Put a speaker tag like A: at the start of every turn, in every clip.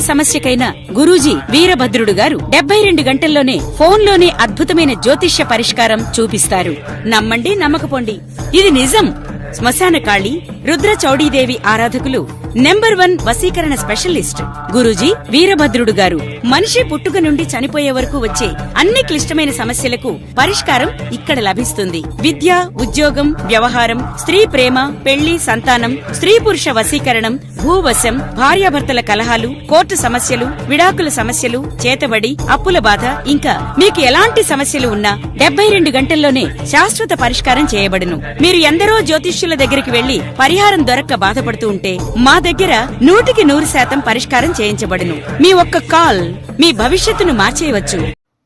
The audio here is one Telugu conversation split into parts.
A: సమస్యకైనా గురూజీ వీరభద్రుడు గారు డెబ్బై రెండు గంటల్లోనే ఫోన్లోనే అద్భుతమైన జ్యోతిష్య పరిష్కారం చూపిస్తారు. నమ్మండి నమ్మకపోండి. ఇది నిజం. శ్మశాన కాళి రుద్ర చౌడీదేవి ఆరాధకులు నెంబర్ వన్ వసీకరణ స్పెషలిస్ట్. గురూజీ వీరభద్రుడు గారు. మనిషి పుట్టుక నుండి చనిపోయే వరకు వచ్చే అన్ని క్లిష్టమైన సమస్యలకు పరిష్కారం ఇక్కడ లభిస్తుంది. విద్య ఉద్యోగం వ్యవహారం స్త్రీ ప్రేమ పెళ్ళి సంతానం స్త్రీ పురుష వసీకరణం భూవశం భార్యాభర్తల కలహాలు కోర్టు సమస్యలు విడాకుల సమస్యలు చేతబడి అప్పుల బాధ ఇంకా మీకు ఎలాంటి సమస్యలు ఉన్నా డెబ్బై రెండు గంటల్లోనే శాశ్వత పరిష్కారం చేయబడును. మీరు ఎందరో జ్యోతిష్యుల దగ్గరికి వెళ్ళి పరిహారం దొరక్క బాధపడుతూ ఉంటే మా దగ్గర నూటికి నూరు శాతం పరిష్కారం చేయించబడును. మీ ఒక్క కాల్ మీ భవిష్యత్తును మార్చేయవచ్చు.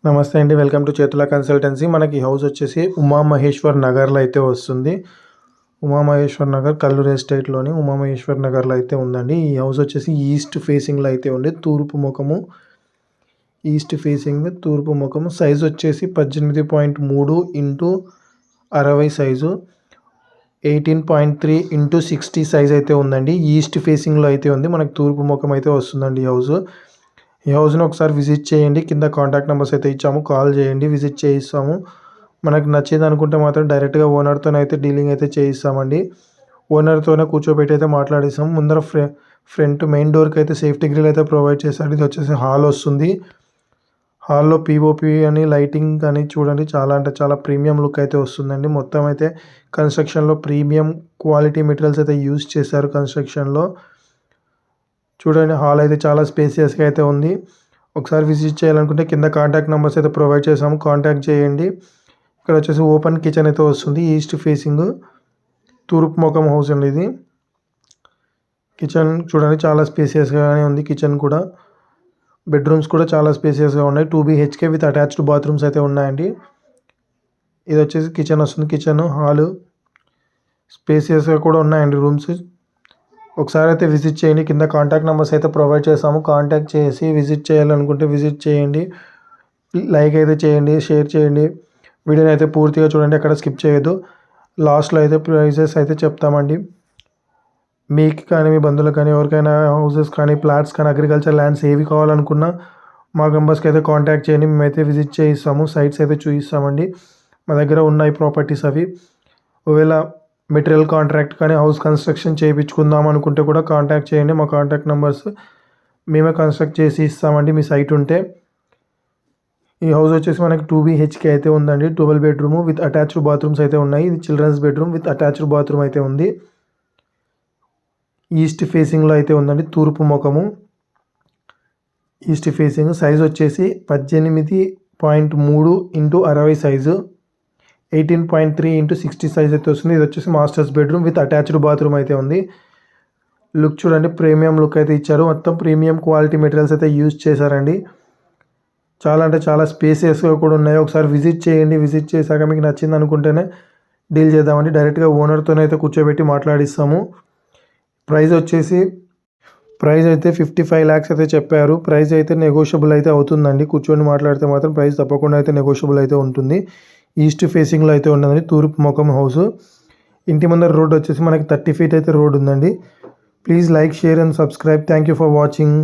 B: నమస్తే అండి వెల్కమ్ టు చేతుల కన్సల్టెన్సీ. మనకి హౌస్ వచ్చేసి ఉమా మహేశ్వర్ నగర్లో అయితే వస్తుంది. ఉమా మహేశ్వర్ నగర్ కల్లూరు ఎస్టేట్లోని ఉమా మహేశ్వర్ నగర్లో అయితే ఉందండి. ఈ హౌస్ వచ్చేసి ఈస్ట్ ఫేసింగ్లో అయితే ఉంది. తూర్పు ముఖము ఈస్ట్ ఫేసింగ్ తూర్పు ముఖము. సైజ్ వచ్చేసి పద్దెనిమిది పాయింట్ మూడు ఇంటూ అరవై size. Eighteen point three into sixty size అయితే ఉందండి. ఈస్ట్ ఫేసింగ్లో అయితే ఉంది. మనకు తూర్పు ముఖం అయితే వస్తుందండి ఈ హౌస్. ఈ హౌస్ని ఒకసారి విజిట్ చేయండి. కింద కాంటాక్ట్ నెంబర్స్ అయితే ఇచ్చాము. కాల్ చేయండి. విజిట్ చేయిస్తాము. మనకు నచ్చింది అనుకుంటే మాత్రం డైరెక్ట్గా ఓనర్తోనే అయితే డీలింగ్ అయితే చేయిస్తామండి. ఓనర్తోనే కూర్చోబెట్టి అయితే మాట్లాడిస్తాము. ముందర ఫ్రె ఫ్రంట్ మెయిన్ డోర్కి అయితే సేఫ్టీ గ్రిల్ అయితే ప్రొవైడ్ చేశారు. ఇది వచ్చేసి హాల్ వస్తుంది. హాల్లో పీఓపి అని లైటింగ్ అని చూడండి. చాలా అంటే చాలా ప్రీమియం లుక్ అయితే వస్తుందండి. మొత్తం అయితే కన్స్ట్రక్షన్లో ప్రీమియం క్వాలిటీ మెటీరియల్స్ అయితే యూజ్ చేశారు కన్స్ట్రక్షన్లో చూడండి హాల్ అయితే చాలా స్పేసియస్గా అయితే ఉంది. ఒకసారి విజిట్ చేయాలనుకుంటే కింద కాంటాక్ట్ నెంబర్స్ అయితే ప్రొవైడ్ చేసాము కాంటాక్ట్ చేయండి. ఇక్కడ వచ్చేసి ఓపెన్ కిచెన్ అయితే వస్తుంది. ఈస్ట్ ఫేసింగ్ తూర్పు ముఖం హౌస్ అండి ఇది. కిచెన్ చూడండి చాలా స్పేసియస్గానే ఉంది కిచెన్ కూడా. బెడ్రూమ్స్ కూడా చాలా స్పేసియస్గా ఉన్నాయి. Two BHK with attached bathrooms అయితే ఉన్నాయండి. ఇది వచ్చేసి కిచెన్ వస్తుంది. కిచెన్ హాలు స్పేసియస్గా కూడా ఉన్నాయండి రూమ్స్ ఒకసారి అయితే విజిట్ చేయండి. కింద కాంటాక్ట్ నెంబర్స్ అయితే ప్రొవైడ్ చేసాము కాంటాక్ట్ చేసి విజిట్ చేయాలనుకుంటే విజిట్ చేయండి. లైక్ అయితే చేయండి. షేర్ చేయండి. వీడియోని అయితే పూర్తిగా చూడండి. అక్కడ స్కిప్ చేయొద్దు. లాస్ట్లో అయితే ప్రైజెస్ అయితే చెప్తామండి. మీకు కానీ మీ బంధువులకు కానీ ఎవరికైనా హౌసెస్ కానీ ప్లాట్స్ కానీ అగ్రికల్చర్ ల్యాండ్స్ ఏవి కావాలనుకున్నా మా మెంబర్స్కి అయితే కాంటాక్ట్ చేయండి. మేమైతే విజిట్ చేయిస్తాము. సైట్స్ అయితే చూపిస్తామండి మా దగ్గర ఉన్నాయి ప్రాపర్టీస్ అవి. ఒకవేళ మెటీరియల్ కాంట్రాక్ట్ కానీ హౌస్ కన్స్ట్రక్షన్ చేయించుకుందాం అనుకుంటే కూడా కాంటాక్ట్ చేయండి. మా కాంటాక్ట్ నెంబర్స్ మేమే కన్స్ట్రక్ట్ చేసి ఇస్తామండి. మీ సైట్ ఉంటే. ఈ హౌస్ వచ్చేసి మనకి టూ బీహెచ్కే అయితే ఉందండి. Twelve bedroom with attached bathrooms అయితే ఉన్నాయి. ఇది children's bedroom with attached bathroom అయితే ఉంది. ఈస్ట్ ఫేసింగ్లో అయితే ఉందండి తూర్పు ముఖము. ఈస్ట్ ఫేసింగ్ సైజ్ వచ్చేసి పద్దెనిమిది పాయింట్ మూడు ఇంటూ అరవై size. Eighteen point three into sixty size అయితే వస్తుంది. ఇది వచ్చేసి masters bedroom with attached bathroom అయితే ఉంది. లుక్ చూడండి ప్రీమియం లుక్ అయితే ఇచ్చారు. మొత్తం ప్రీమియం క్వాలిటీ మెటీరియల్స్ అయితే యూజ్ చేశారండి. చాలా అంటే చాలా స్పేసెస్గా కూడా ఉన్నాయి. ఒకసారి విజిట్ చేయండి. విజిట్ చేశాక మీకు నచ్చింది అనుకుంటేనే డీల్ చేద్దామండి. డైరెక్ట్గా ఓనర్తోనే అయితే కూర్చోబెట్టి మాట్లాడిస్తాము. ప్రైస్ వచ్చేసి ప్రైస్ అయితే ఫిఫ్టీ ఫైవ్ ల్యాక్స్ అయితే చెప్పారు. ప్రైస్ అయితే నెగోషియబుల్ అయితే అవుతుందండి. కూర్చొని మాట్లాడితే మాత్రం ప్రైస్ తప్పకుండా అయితే నెగోషియబుల్ అయితే ఉంటుంది. ఈస్ట్ ఫేసింగ్లో అయితే ఉన్నదండి. తూర్పు ముఖం హౌస్ ఇంటి ముందర రోడ్ వచ్చేసి మనకి థర్టీ ఫీట్ అయితే రోడ్ ఉందండి. Please like share and subscribe thank you for watching